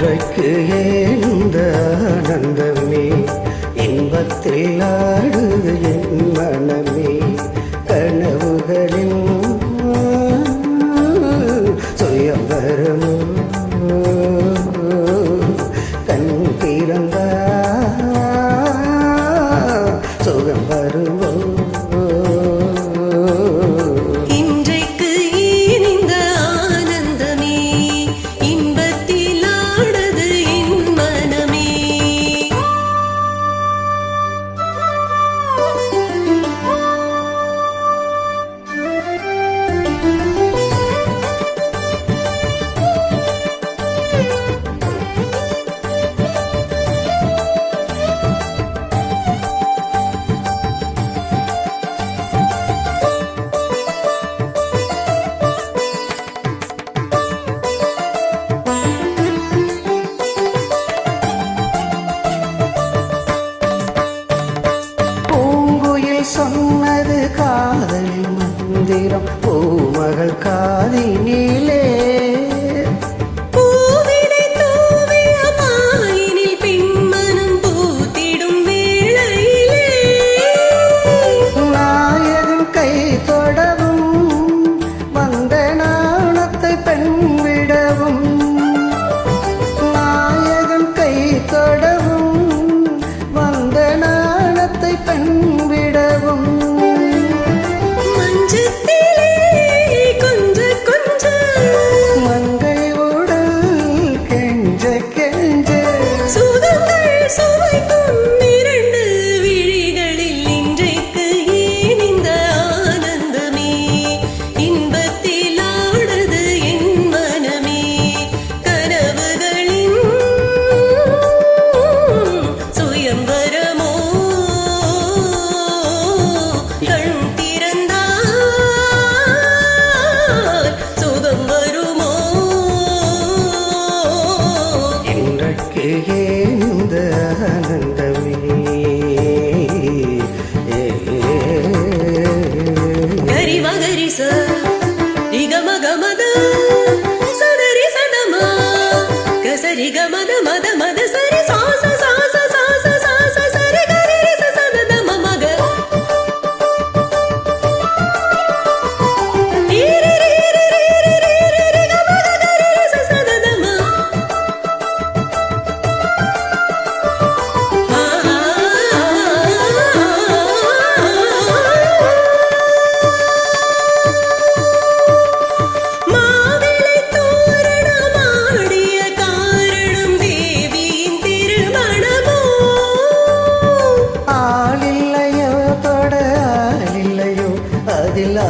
இன்றைக்கு ஏந்த ஆனந்தமே இன்பத்தில் ஆடுது என் பூ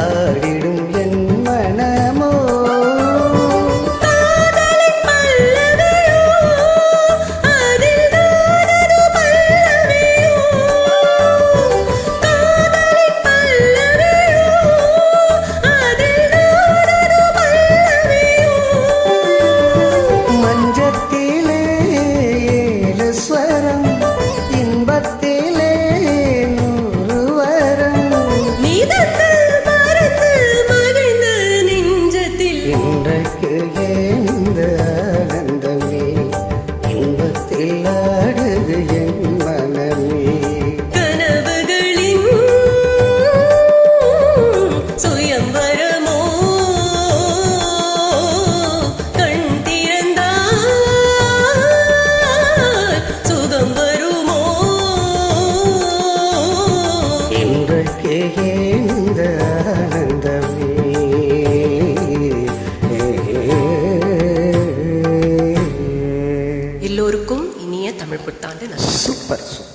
ಹಾಡಿದ இல்லை scomparso.